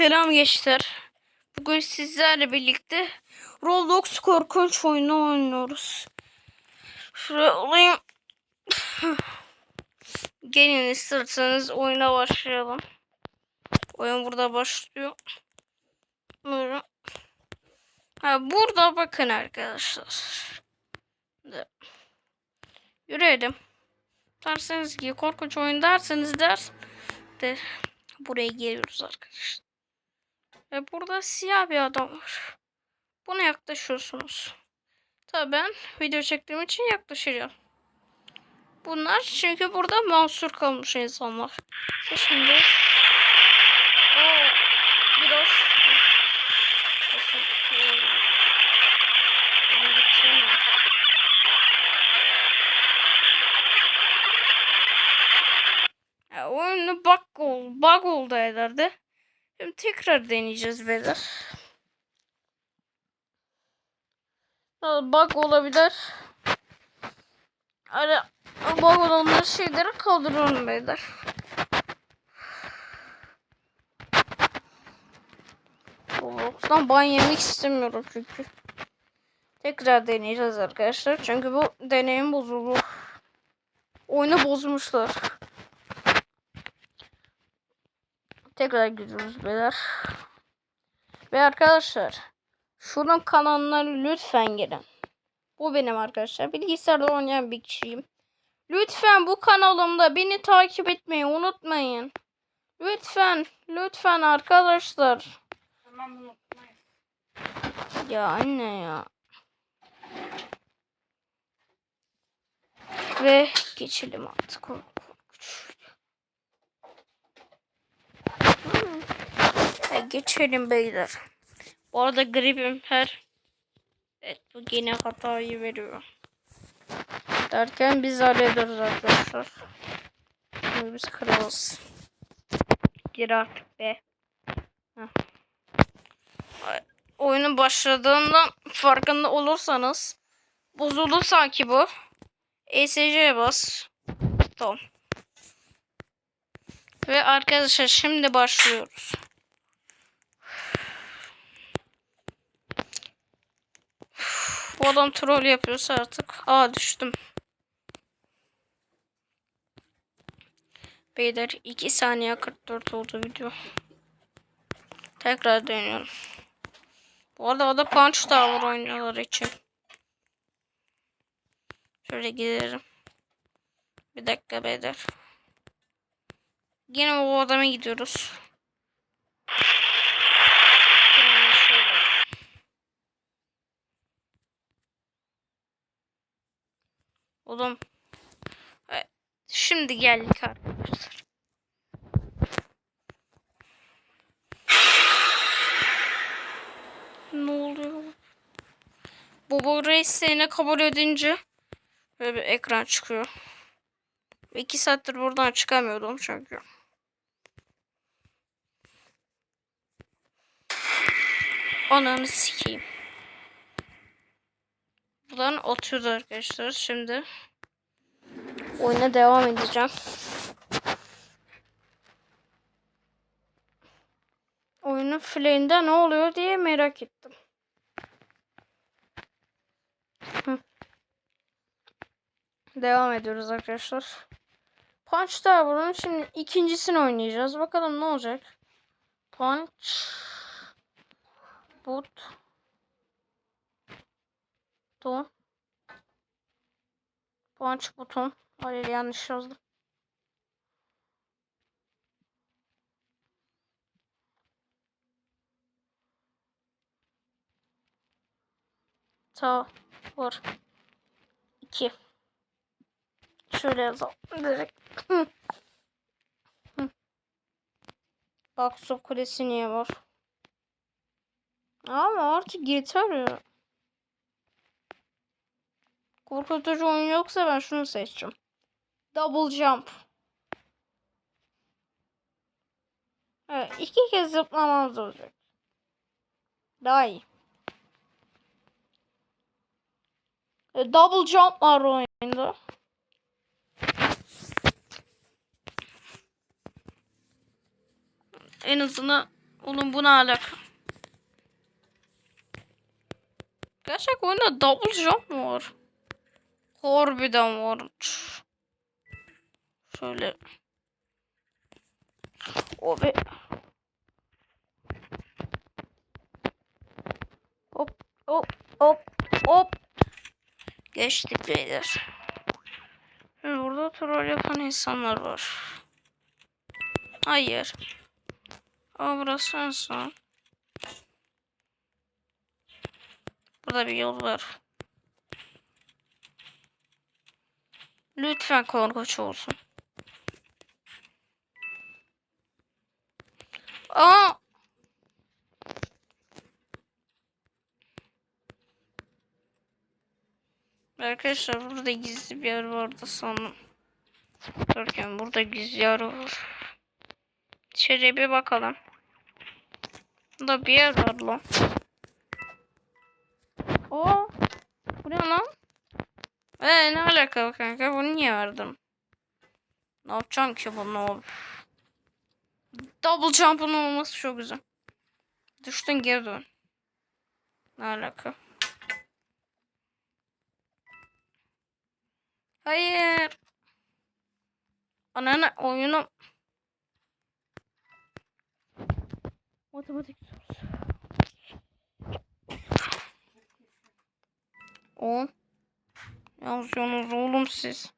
Selam gençler. Bugün sizlerle birlikte Roblox korkunç oyunu oynuyoruz. Şuraya alayım. Gelin isterseniz oyuna başlayalım. Oyun burada başlıyor. Buyurun. Ha, burada bakın arkadaşlar. Yürüyelim. Derseniz ki korkunç oyun derseniz der. De buraya geliyoruz arkadaşlar. Ve burada siyah bir adam var. Buna yaklaşıyorsunuz. Tabii ben video çektiğim için yaklaşacağım. Bunlar çünkü burada mahsur kalmış insanlar. Ve Şimdi biraz oyunu bug, ol, bug oldu herhalde. Tekrar deneyeceğiz beyler. Bug olabilir. Hani bug olanları şeyleri kaldırıyorum beyler. Roblox'tan ban yemek istemiyorum çünkü. Tekrar deneyeceğiz arkadaşlar. Çünkü bu deneyim bozuldu. Oyunu bozmuşlar. Tekrar gidiyoruz beyler. Ve arkadaşlar şunun kanalına lütfen gelin. Bu benim arkadaşlar. Bilgisayarda oynayan bir kişiyim. Lütfen bu kanalımda beni takip etmeyi unutmayın. Lütfen, lütfen arkadaşlar. Tamam bunu unutmayın. Ya anne ya. Ve geçelim artık. Korkunç. Hmm. E, geçelim beyler. Bu arada gripim her. Evet bu yine hatayı veriyor. Derken biz hallederiz arkadaşlar. Şimdi biz kralız. Gir artık be. Heh. Ay, Oyunun başladığından farkında olursanız bozuldu sanki bu. ESC'ye bas. Tamam. Ve arkadaşlar şimdi başlıyoruz. Bu adam troll yapıyorsa artık. Aa düştüm. Beyler 2 saniye 44 oldu video. Tekrar dönüyorum. Bu arada o da Punch Tower oynuyorlar için. Şöyle gidelim. Bir dakika beyler. Yine o adama gidiyoruz. Oğlum. Şimdi geldik arkadaşlar. Ne oluyor? Bobo Reis seni kabul edince böyle bir ekran çıkıyor. İki saattir buradan çıkamıyordum çünkü. Ananı sikeyim. Buradan oturuyordu arkadaşlar. Şimdi oyuna devam edeceğim. Oyunun flay'inde ne oluyor diye merak ettim. Devam ediyoruz arkadaşlar. Punch Tower'ın şimdi ikincisini oynayacağız. Bakalım ne olacak. Punch Boot Punch buton. Hayır yanlış yazdım. Tower 2 Şöyle yazalım direkt. Hı. Hı. Bak su kulesi niye var? Ama artık yeter ya. Korkutucu oyun yoksa ben şunu seçeceğim. Double jump. Evet, iki kez zıplamamız olacak. Daha iyi. E, double jump var oyunda. En azından Oğlum bu ne alaka? Gerçek oyunda double jump mı var? Harbiden var. Şöyle. O be. Hop hop hop hop. Geçtik beyler. Burada troll yapan insanlar var. Hayır. Ama burası en son. Burada bir yol var. Lütfen korkunç olsun. Aa! Arkadaşlar burada gizli bir yer vardı sanırım. Dururken burada gizli yer var. İçeriye bir bakalım. Burada bir yer var lan. Oo. Bu ne lan? Ee ne alaka kanka? Bunu niye verdim? Ne yapacağım ki bunu? Double jump'ın olması çok güzel. Düştün geri dön. Ne alaka? Hayır. Anana oyunu. Matematik sorusu. 10. Yazıyorsunuz oğlum siz.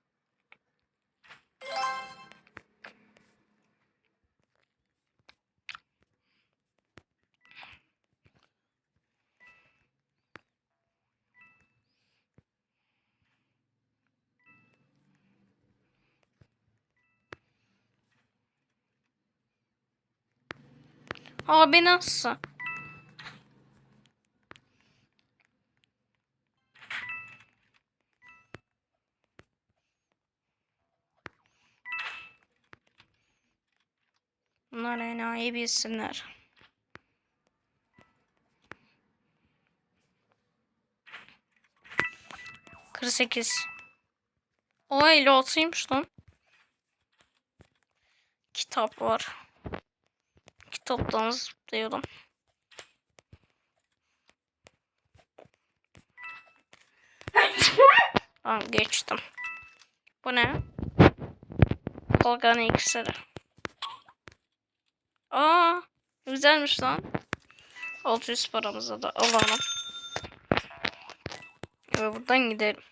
Abi nasıl? Bunlar enayi bilsinler. Kırk sekiz. O 56'ymış lan. Kitap var. Kitaptan zıplıyorum. Tamam geçtim. Bu ne? Kolgan iksiri. Aa, güzelmiş lan. 600 paramıza da alalım. Ve buradan gidelim.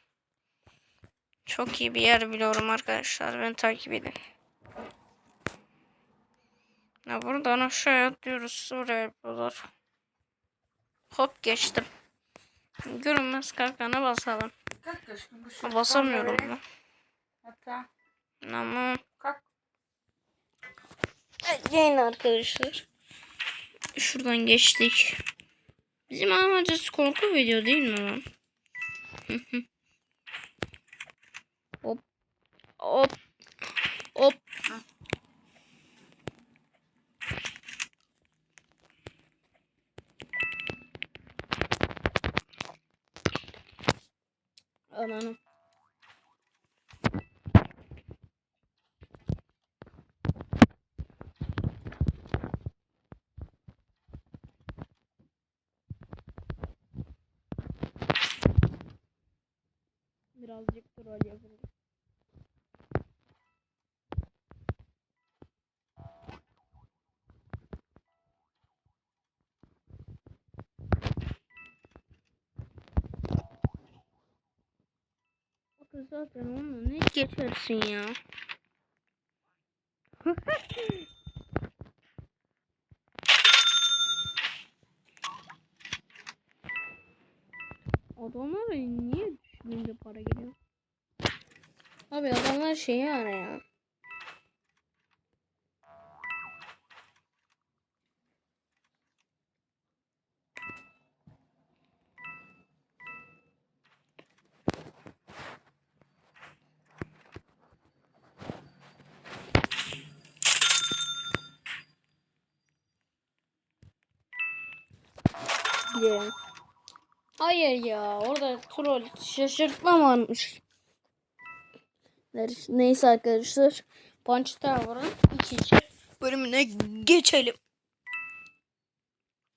Çok iyi bir yer biliyorum arkadaşlar. Beni takip edin. Ya buradan aşağıya atlıyoruz. Oraya yapıyorlar. Hop geçtim. Görünmez kalkana basalım. Kalk Basamıyorum bunu. Hatta Ama kalk. Yayın arkadaşlar. Şuradan geçtik. Bizim amacımız korku video değil mi lan? hop. Hop. Hop. Ananım. Birazcık troll yapalım. Zaten onunla ne geçersin ya. Adamlar niye düşününce para geliyor? Abi adamlar şeyi arıyor. Gidelim. Hayır ya orada troll şaşırtma varmış. Neyse arkadaşlar Punch Tower'ın ikinci bölümüne geçelim.